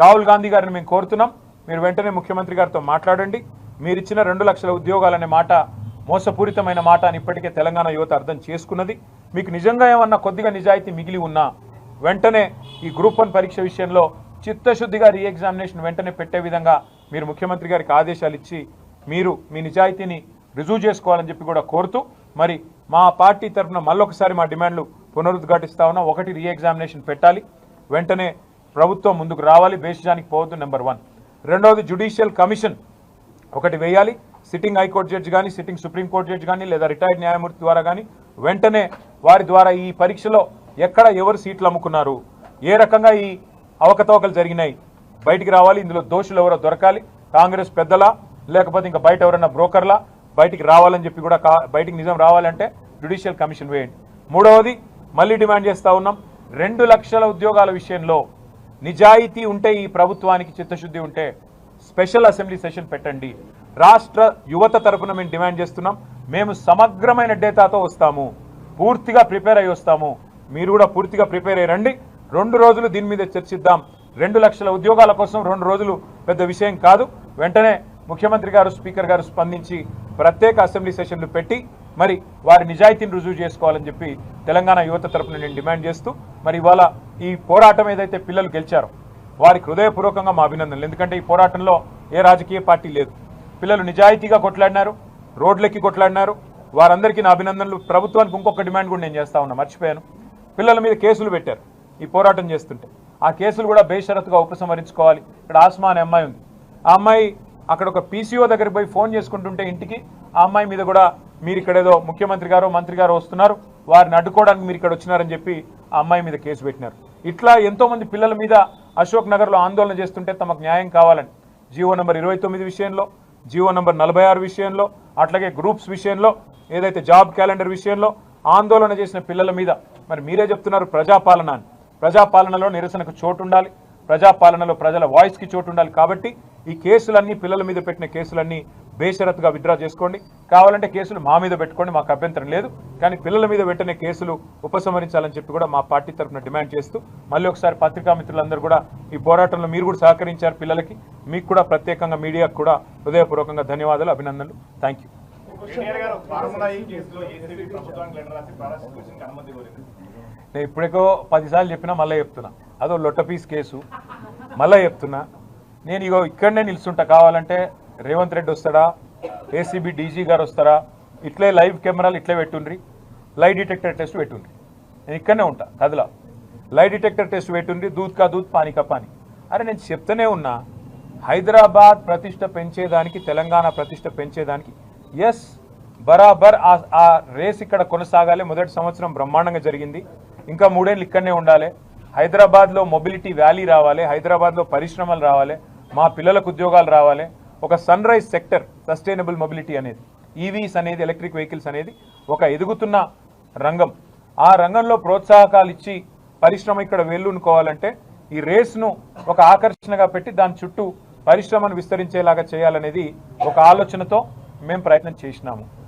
రాహుల్ గాంధీ గారిని మేము కోరుతున్నాం. మీరు వెంటనే ముఖ్యమంత్రి గారితో మాట్లాడండి. మీరు ఇచ్చిన రెండు లక్షల ఉద్యోగాలనే మాట మోసపూరితమైన మాట అని ఇప్పటికే తెలంగాణ యువత అర్థం చేసుకున్నది. మీకు నిజంగా ఏమన్నా కొద్దిగా నిజాయితీ మిగిలి ఉన్నా వెంటనే ఈ గ్రూప్ వన్ పరీక్ష విషయంలో చిత్తశుద్ధిగా రీఎగ్జామినేషన్ వెంటనే పెట్టే విధంగా మీరు ముఖ్యమంత్రి గారికి ఆదేశాలు ఇచ్చి మీరు మీ నిజాయితీని రుజువు చేసుకోవాలని చెప్పి కూడా కోరుతూ మరి మా పార్టీ తరఫున మళ్ళొకసారి మా డిమాండ్లు పునరుద్ఘాటిస్తా ఉన్నా ఒకటి రీఎగ్జామినేషన్ పెట్టాలి. వెంటనే ప్రభుత్వం ముందుకు రావాలి బేసిజానికి పోవద్దు నెంబర్ వన్ రెండవది జ్యుడిషియల్ కమిషన్ ఒకటి వేయాలి. సిట్టింగ్ హైకోర్టు జడ్జి కానీ సిట్టింగ్ సుప్రీంకోర్టు జడ్జి కానీ లేదా రిటైర్డ్ న్యాయమూర్తి ద్వారా కానీ వెంటనే వారి ద్వారా ఈ పరీక్షలో ఎక్కడ ఎవరు సీట్లు అమ్ముకున్నారు ఏ రకంగా ఈ అవకతవకలు జరిగినాయి బయటికి రావాలి ఇందులో దోషులు ఎవరో దొరకాలి కాంగ్రెస్ పెద్దలా లేకపోతే ఇంకా బయట ఎవరైనా బ్రోకర్లా బయటికి రావాలని చెప్పి కూడా కా- బయటికి నిజం రావాలంటే జ్యుడిషియల్ కమిషన్ వేయండి. మూడవది మళ్ళీ డిమాండ్ చేస్తూ ఉన్నాం రెండు లక్షల ఉద్యోగాల విషయంలో నిజాయితీ ఉంటే ఈ ప్రభుత్వానికి చిత్తశుద్ధి ఉంటే స్పెషల్ అసెంబ్లీ సెషన్ పెట్టండి. రాష్ట్ర యువత తరపున మేము డిమాండ్ చేస్తున్నాం. మేము సమగ్రమైన డేటాతో వస్తాము. పూర్తిగా ప్రిపేర్ అయ్యి వస్తాము. మీరు కూడా పూర్తిగా ప్రిపేర్ అయ్యి రండి. రెండు రోజులు దీని మీద చర్చిద్దాం. రెండు లక్షల ఉద్యోగాల కోసం రెండు రోజులు పెద్ద విషయం కాదు. వెంటనే ముఖ్యమంత్రి గారు స్పీకర్ గారు స్పందించి ప్రత్యేక అసెంబ్లీ సెషన్లు పెట్టి మరి వారి నిజాయితీని రుజువు చేసుకోవాలని చెప్పి తెలంగాణ యువత తరపున నేను డిమాండ్ చేస్తూ మరి ఇవాళ ఈ పోరాటం ఏదైతే పిల్లలు గెలిచారో వారికి హృదయపూర్వకంగా మా అభినందనలు. ఎందుకంటే ఈ పోరాటంలో ఏ రాజకీయ పార్టీ లేదు. పిల్లలు నిజాయితీగా కొట్లాడినారు రోడ్లెక్కి కొట్లాడినారు. వారందరికీ నా అభినందనలు. ప్రభుత్వానికి ఇంకొక డిమాండ్ కూడా నేను చేస్తా ఉన్నా మర్చిపోయాను. పిల్లల మీద కేసులు పెట్టారు ఈ పోరాటం చేస్తుంటే. ఆ కేసులు కూడా బేషరత్గా ఉపసంహరించుకోవాలి. ఇక్కడ ఆస్మా అనే అమ్మాయి ఉంది. ఆ అమ్మాయి అక్కడ ఒక పీసీఓ దగ్గరికి పోయి ఫోన్ చేసుకుంటుంటే ఇంటికి ఆ అమ్మాయి మీద కూడా మీరు ఇక్కడ ఏదో ముఖ్యమంత్రి గారు మంత్రి గారు వస్తున్నారు. వారిని అడ్డుకోవడానికి మీరు ఇక్కడ వచ్చినారని చెప్పి ఆ అమ్మాయి మీద కేసు పెట్టినారు. ఇట్లా ఎంతోమంది పిల్లల మీద అశోక్ నగర్లో ఆందోళన చేస్తుంటే తమకు న్యాయం కావాలని. జీవో నెంబర్ ఇరవై తొమ్మిది విషయంలో జీవో నెంబర్ నలభై ఆరు విషయంలో అట్లాగే గ్రూప్స్ విషయంలో ఏదైతే జాబ్ క్యాలెండర్ విషయంలో ఆందోళన చేసిన పిల్లల మీద మరి మీరే చెప్తున్నారు ప్రజాపాలన అని. ప్రజాపాలనలో నిరసనకు చోటు ఉండాలి ప్రజాపాలనలో ప్రజల వాయిస్కి చోటు ఉండాలి కాబట్టి ఈ కేసులన్నీ పిల్లల మీద పెట్టిన కేసులన్నీ బేషరతుగా విత్డ్రా చేసుకోండి. కావాలంటే కేసులు మా మీద పెట్టుకోండి మాకు అభ్యంతరం లేదు. కానీ పిల్లల మీద వెంటనే కేసులు ఉపసంహరించాలని చెప్పి కూడా మా పార్టీ తరఫున డిమాండ్ చేస్తూ మళ్ళీ ఒకసారి పత్రికా మిత్రులందరూ కూడా ఈ పోరాటంలో మీరు కూడా సహకరించారు పిల్లలకి. మీకు కూడా ప్రత్యేకంగా మీడియాకు కూడా హృదయపూర్వకంగా ధన్యవాదాలు అభినందనలు. థ్యాంక్ యూ నేను ఇప్పటికో పదిసార్లు చెప్పినా మళ్ళీ చెప్తున్నా. అదో లొట్ట పీస్ కేసు. మళ్ళీ చెప్తున్నా. నేను ఇగో ఇక్కడనే నిల్చుంటా. కావాలంటే రేవంత్ రెడ్డి వస్తాడా? ఏసీబీ డీజీ గారు వస్తారా? ఇట్లే లైవ్ కెమెరాలు ఇట్లే పెట్టుండ్రి. లై డిటెక్టర్ టెస్ట్ పెట్టుండ్రి. నేను ఇక్కడనే ఉంటా కదలా. లై డిటెక్టర్ టెస్ట్ పెట్టుండ్రి దూద్ కా దూద్ పానీ కా పానీ. అరే నేను చెప్తూనే ఉన్నా హైదరాబాద్ ప్రతిష్ట పెంచేదానికి తెలంగాణ ప్రతిష్ట పెంచేదానికి ఎస్ బరాబర్ ఆ- ఆ రేస్ ఇక్కడ కొనసాగాలి. మొదటి సంవత్సరం బ్రహ్మాండంగా జరిగింది. ఇంకా మూడేళ్ళు ఇక్కడనే ఉండాలి. హైదరాబాద్లో మొబిలిటీ వ్యాలీ రావాలి. హైదరాబాద్లో పరిశ్రమలు రావాలి. మా పిల్లలకు ఉద్యోగాలు రావాలి. ఒక sunrise sector sustainable mobility అనేది e ఈవీస్ అనేది ఎలక్ట్రిక్ వెహికల్స్ అనేది ఒక ఎదుగుతున్న రంగం. ఆ రంగంలో ప్రోత్సాహకాలు ఇచ్చి పరిశ్రమ ఇక్కడ వేళ్ళునుకోవాలంటే ఈ రేస్ను ఒక ఆకర్షణగా పెట్టి దాని చుట్టూ పరిశ్రమను విస్తరించేలాగా చేయాలనేది ఒక ఆలోచనతో మేము ప్రయత్నం చేసినాము.